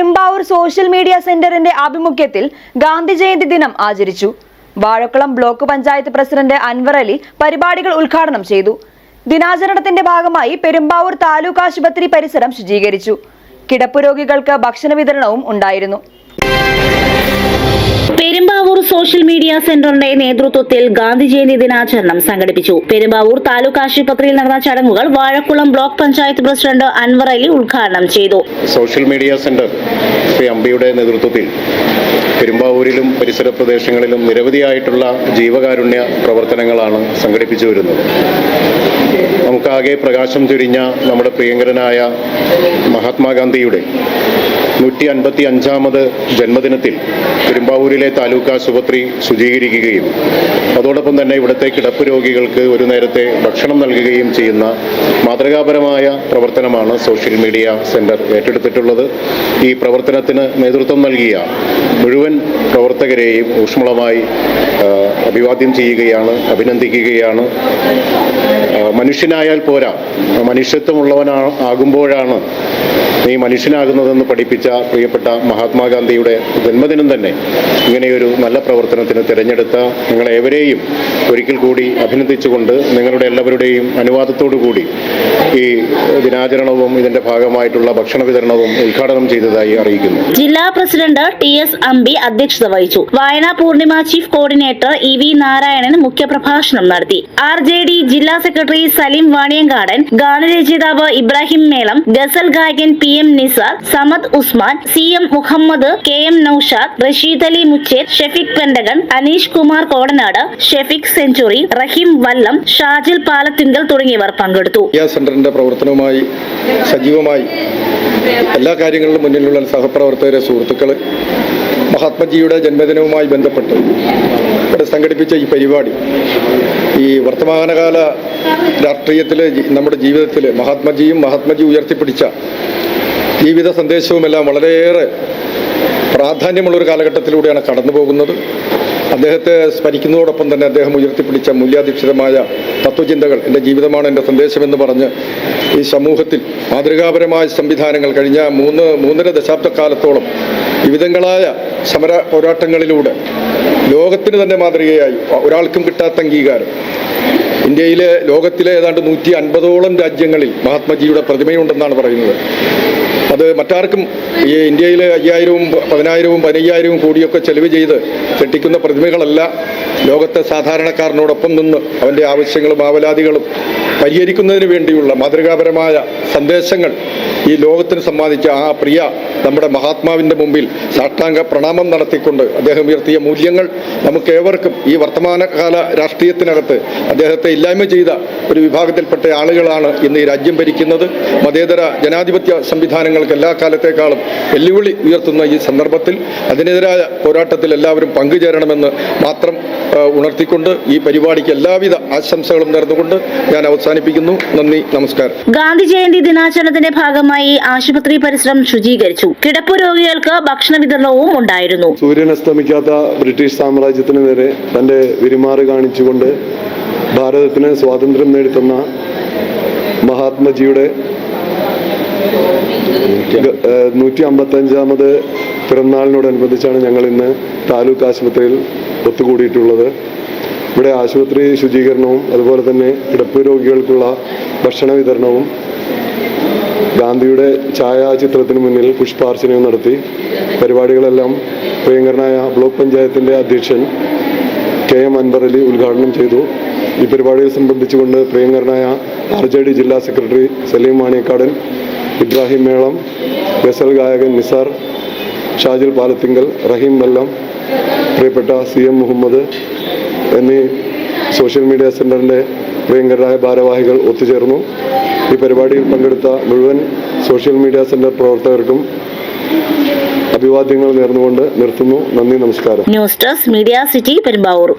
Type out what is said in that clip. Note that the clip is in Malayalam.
പെരുമ്പാവൂർ സോഷ്യൽ മീഡിയ സെന്ററിന്റെ ആഭിമുഖ്യത്തിൽ ഗാന്ധി ജയന്തി ദിനം ആചരിച്ചു. വാഴക്കുളം ബ്ലോക്ക് പഞ്ചായത്ത് പ്രസിഡന്റ് അൻവർ അലി പരിപാടികൾ ഉദ്ഘാടനം ചെയ്തു. ദിനാചരണത്തിന്റെ ഭാഗമായി പെരുമ്പാവൂർ താലൂക്ക് ആശുപത്രി പരിസരം ശുചീകരിച്ചു. കിടപ്പുരോഗികൾക്ക് ഭക്ഷണ വിതരണവും ഉണ്ടായിരുന്നു. സോഷ്യൽ മീഡിയ സെന്ററിന്റെ നേതൃത്വത്തിൽ ഗാന്ധി ജയന്തി ദിനാചരണം സംഘടിപ്പിച്ചു. പെരുമ്പാവൂർ താലൂക്ക് ആശുപത്രിയിൽ നടന്ന ചടങ്ങുകൾ വാഴക്കുളം ബ്ലോക്ക് പഞ്ചായത്ത് പ്രസിഡന്റ് അൻവർ അലി ഉദ്ഘാടനം ചെയ്തു. സോഷ്യൽ മീഡിയ സെന്റർ ശ്രീ അമ്പിയുടെ നേതൃത്വത്തിൽ പെരുമ്പാവൂരിലും പരിസര പ്രദേശങ്ങളിലും നിരവധിയായിട്ടുള്ള ജീവകാരുണ്യ പ്രവർത്തനങ്ങളാണ് സംഘടിപ്പിച്ചു വരുന്നത്. നമുക്കാകെ പ്രകാശം ചൊരിഞ്ഞ നമ്മുടെ പ്രിയങ്കരനായ മഹാത്മാഗാന്ധിയുടെ നൂറ്റി അൻപത്തി അഞ്ചാമത് ജന്മദിനത്തിൽ പെരുമ്പാവൂരിലെ താലൂക്ക് ആശുപത്രി ശുചീകരിക്കുകയും അതോടൊപ്പം തന്നെ ഇവിടുത്തെ കിടപ്പ് രോഗികൾക്ക് ഒരു നേരത്തെ ഭക്ഷണം നൽകുകയും ചെയ്യുന്ന മാതൃകാപരമായ പ്രവർത്തനമാണ് സോഷ്യൽ മീഡിയ സെന്റർ ഏറ്റെടുത്തിട്ടുള്ളത്. ഈ പ്രവർത്തനത്തിന് നേതൃത്വം നൽകിയ മുഴുവൻ പ്രവർത്തകരെയും ഊഷ്മളമായി അഭിവാദ്യം ചെയ്യുകയാണ് അഭിനന്ദിക്കുകയാണ്. മനുഷ്യനായാൽ പോരാ. മനുഷ്യത്വമുള്ളവനാ ആകുമ്പോഴാണ് നീ മനുഷ്യനാകുന്നതെന്ന് പഠിപ്പിച്ച പ്രിയപ്പെട്ട മഹാത്മാഗാന്ധിയുടെ ജന്മദിനം തന്നെ ഇങ്ങനെയൊരു നല്ല പ്രവർത്തനത്തിന് തിരഞ്ഞെടുത്ത നിങ്ങളേവരെയും ഒരിക്കൽ കൂടി അഭിനന്ദിച്ചുകൊണ്ട് നിങ്ങളുടെ എല്ലാവരുടെയും അനുവാദത്തോടു കൂടി ഈ ദിനാചരണവും ഇതിന്റെ ഭാഗമായിട്ടുള്ള ഭക്ഷണ വിതരണവും ഉദ്ഘാടനം ചെയ്തതായി അറിയിക്കുന്നു. ജില്ലാ പ്രസിഡന്റ് ടി എസ് അമ്പി അധ്യക്ഷത വഹിച്ചു. വായനാ Purnima chief coordinator E V Narayanan മുഖ്യപ്രഭാഷണം നടത്തി. ആർ ജെ ഡി ജില്ലാ സെക്രട്ടറി സലീം വാണിയങ്കാടൻ ഗാനരചയിതാവ് ഇബ്രാഹിം മേളം ഗസൽ ഗായകൻ P M Nisad Samad Usman C M Muhammad K M Naushad Rasheed Ali Muchet Shefik Penthakan Aneesh Kumar Kodanad Shefik century Rahim Vallam Shajil Palathinkal തുടങ്ങിയവർ പങ്കെടുത്തു. സെന്ററിന്റെ പ്രവർത്തനവുമായി സജീവമായി എല്ലാ കാര്യങ്ങളിലും മുന്നിലുള്ള സഹപ്രവർത്തകരെ സുഹൃത്തുക്കൾ മഹാത്മജിയുടെ ജന്മദിനവുമായി ബന്ധപ്പെട്ട് ഇവിടെ സംഘടിപ്പിച്ച ഈ പരിപാടി ഈ വർത്തമാനകാല രാഷ്ട്രീയത്തിൽ നമ്മുടെ ജീവിതത്തിൽ മഹാത്മജിയും മഹാത്മജി ഉയർത്തിപ്പിടിച്ച ജീവിത സന്ദേശവുമെല്ലാം വളരെയേറെ പ്രാധാന്യമുള്ളൊരു കാലഘട്ടത്തിലൂടെയാണ് കടന്നു പോകുന്നത് അദ്ദേഹത്തെ സ്മരിക്കുന്നതോടൊപ്പം തന്നെ അദ്ദേഹം ഉയർത്തിപ്പിടിച്ച മൂല്യാധിഷ്ഠിതമായ തത്വചിന്തകൾ എന്റെ ജീവിതമാണ് എന്റെ സന്ദേശമെന്ന് പറഞ്ഞ് ഈ സമൂഹത്തിൽ മാതൃകാപരമായ സംവിധാനങ്ങൾ കഴിഞ്ഞ മൂന്ന് മൂന്നര ദശാബ്ദക്കാലത്തോളം വിവിധങ്ങളായ സമര പോരാട്ടങ്ങളിലൂടെ ലോകത്തിന് തന്നെ മാതൃകയായി. ഒരാൾക്കും കിട്ടാത്ത അംഗീകാരം. ഇന്ത്യയിലെ ലോകത്തിലെ ഏതാണ്ട് നൂറ്റി അൻപതോളം രാജ്യങ്ങളിൽ മഹാത്മജിയുടെ പ്രതിമയുണ്ടെന്നാണ് പറയുന്നത്. അത് മറ്റാർക്കും ഈ ഇന്ത്യയിലെ അയ്യായിരവും പതിനായിരവും പതിനയ്യായിരവും കോടിയൊക്കെ ചെലവ് ചെയ്ത് കെട്ടിക്കുന്ന പ്രതിമകളല്ല ലോകത്തെ സാധാരണക്കാരനോടൊപ്പം നിന്ന് അവന്റെ ആവശ്യങ്ങളും ആവലാതികളും പരിഹരിക്കുന്നതിന് വേണ്ടിയുള്ള മാതൃകാപരമായ സന്ദേശങ്ങൾ ഈ ലോകത്തിന് സമ്മാനിച്ച ആ പ്രിയ നമ്മുടെ മഹാത്മാവിന്റെ മുമ്പിൽ സാഷ്ടാംഗ പ്രണാമം നടത്തിക്കൊണ്ട് അദ്ദേഹം ഉയർത്തിയ മൂല്യങ്ങൾ നമുക്കേവർക്കും ഈ വർത്തമാനകാല രാഷ്ട്രീയത്തിനകത്ത് അദ്ദേഹത്തെ ഇല്ലായ്മ ചെയ്ത ഒരു വിഭാഗത്തിൽപ്പെട്ട ആളുകളാണ് ഇന്ന് ഈ രാജ്യം ഭരിക്കുന്നത്. മതേതര ജനാധിപത്യ സംവിധാനങ്ങൾക്ക് എല്ലാ കാലത്തേക്കാളും വെല്ലുവിളി ഉയർത്തുന്ന ഈ സന്ദർഭത്തിൽ അതിനെതിരായ പോരാട്ടത്തിൽ എല്ലാവരും പങ്കുചേരണമെന്ന് മാത്രം ഉണർത്തിക്കൊണ്ട് ഈ പരിപാടിക്ക് എല്ലാവിധ ആശംസകളും നേർന്നുകൊണ്ട് ഞാൻ അവസാനിപ്പിക്കുന്നു. നന്ദി നമസ്കാരം. ഗാന്ധി ജയന്തി ദിനാചരണത്തിന്റെ ഭാഗമായി ആശുപത്രി പരിസരം ശുചീകരിച്ചു. കിടപ്പു രോഗികൾക്ക് ഭക്ഷണ വിതരണവും ഉണ്ടായിരുന്നു. സൂര്യൻ അസ്തമിക്കാത്ത ബ്രിട്ടീഷ് സാമ്രാജ്യത്തിന് നേരെ തന്റെ വിരിമാറ് കാണിച്ചുകൊണ്ട് ഭാരതത്തിന് സ്വാതന്ത്ര്യം നേടിത്തന്ന മഹാത്മജിയുടെ നൂറ്റി അമ്പത്തഞ്ചാമത് പിറന്നാളിനോടനുബന്ധിച്ചാണ് ഞങ്ങൾ ഇന്ന് താലൂക്ക് ആശുപത്രിയിൽ ഒത്തുകൂടിയിട്ടുള്ളത്. ഇവിടെ ആശുപത്രി ശുചീകരണവും അതുപോലെ തന്നെ കിടപ്പ് രോഗികൾക്കുള്ള ഭക്ഷണ വിതരണവും ഗാന്ധിയുടെ ഛായാചിത്രത്തിന് മുന്നിൽ പുഷ്പാർച്ചനയും നടത്തി. പരിപാടികളെല്ലാം പ്രിയങ്കരനായ ബ്ലോക്ക് പഞ്ചായത്തിന്റെ അധ്യക്ഷൻ കെ എം അൻവർ അലി ഉദ്ഘാടനം ചെയ്തു. ഈ പരിപാടിയിൽ സംബന്ധിച്ചുകൊണ്ട് പ്രിയങ്കരനായ ആർ ജെ ഡി ജില്ലാ സെക്രട്ടറി സലീം മാണിയക്കാടൻ ഇബ്രാഹിം മേളം ഗസൽ ഗായകൻ നിസാർ ഷാജിൽ പാലത്തിങ്കൽ റഹീം വെല്ലം പ്രിയപ്പെട്ട സി എം മുഹമ്മദ് എന്നീ സോഷ്യൽ മീഡിയ സെന്ററിന്റെ പ്രിയങ്കരായ ഭാരവാഹികൾ ഒത്തുചേർന്നു. ഈ പരിപാടിയിൽ പങ്കെടുത്ത മുഴുവൻ സോഷ്യൽ മീഡിയ സെന്റർ പ്രവർത്തകർക്കും അഭിവാദ്യങ്ങൾ നേർന്നുകൊണ്ട് നിർത്തുന്നു. നന്ദി നമസ്കാരം. News desk media city Perumbavoor.